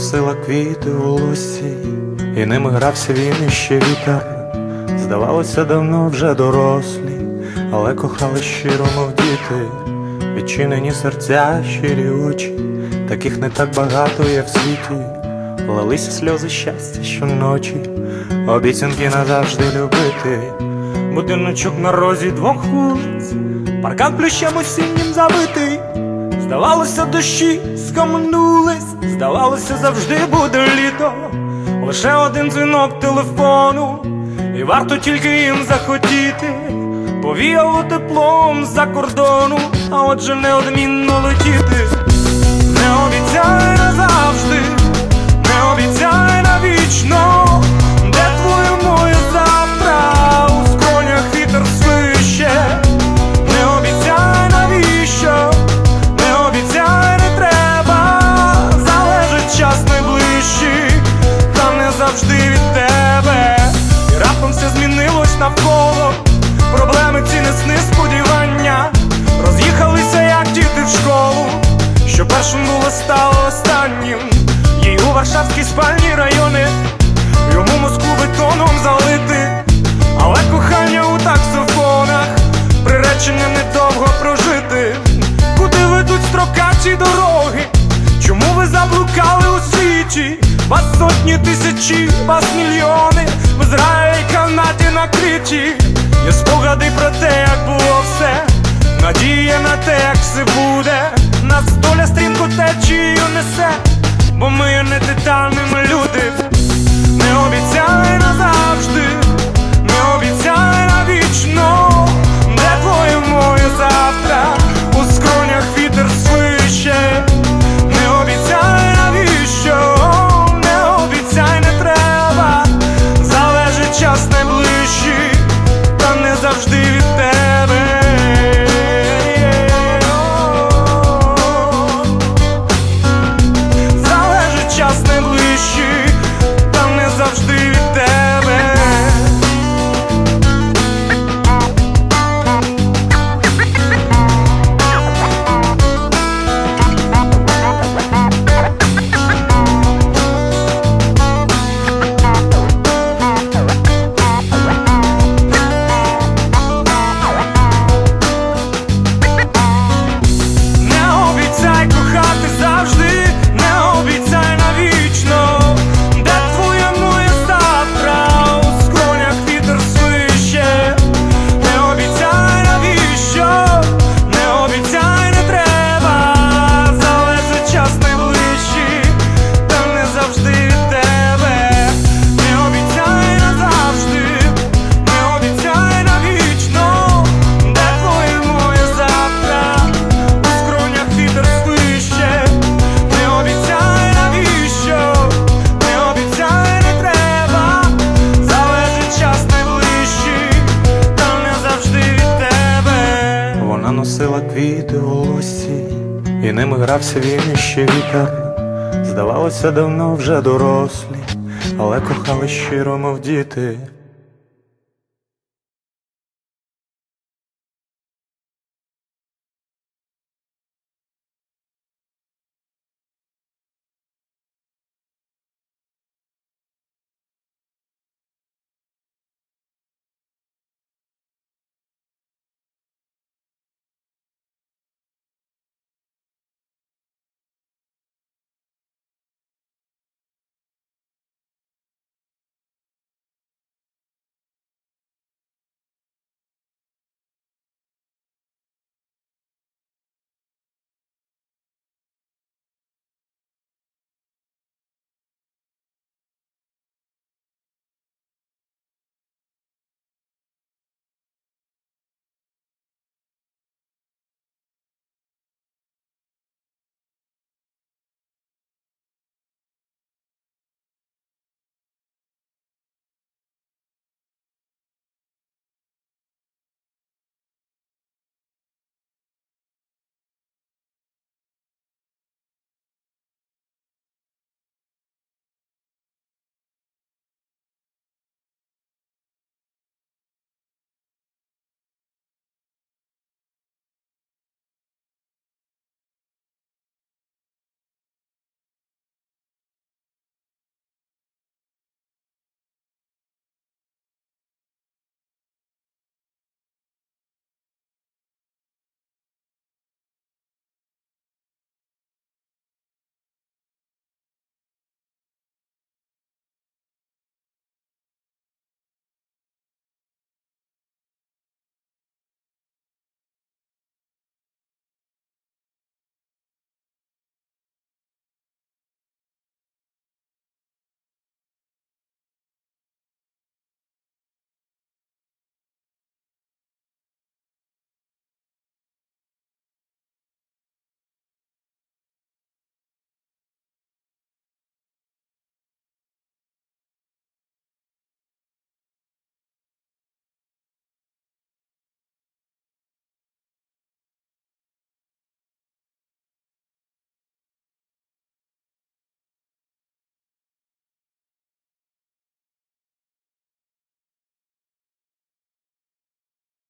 Носила квіти у лусі, і ними грався він і ще вітер. Здавалося, давно вже дорослі, але кохали щиро, мов діти, відчинені серця, щирі очі, таких не так багато є в світі. Лилися сльози щастя щоночі, обіцянки назавжди любити. Будиночок на розі двох вулиць, паркан плющем осіннім забитий. Здавалося, дощі скамнулись, здавалося, завжди буде літо. Лише один дзвінок телефону, і варто тільки їм захотіти. Повіяло теплом за кордону, а отже неодмінно летіти. Не обіцяй назавжди, не обіцяй навічно, Варшавській спальні райони, йому Москву бетоном залити, але кохання у таксофонах, приречення недовго прожити. Куди ведуть строкачі дороги? Чому ви заблукали у світі? Вас сотні тисячі, вас мільйони, в Ізраїлі канаті накриті. Є спогади про те, як було все, надія на те, як все буде. Нас доля стрімко течією несе, бо ми не не титанами люди. Не обіцяли назавжди, 去 і ними грався він ще вітер. Здавалося, давно вже дорослі, але кохали щиро, мов діти.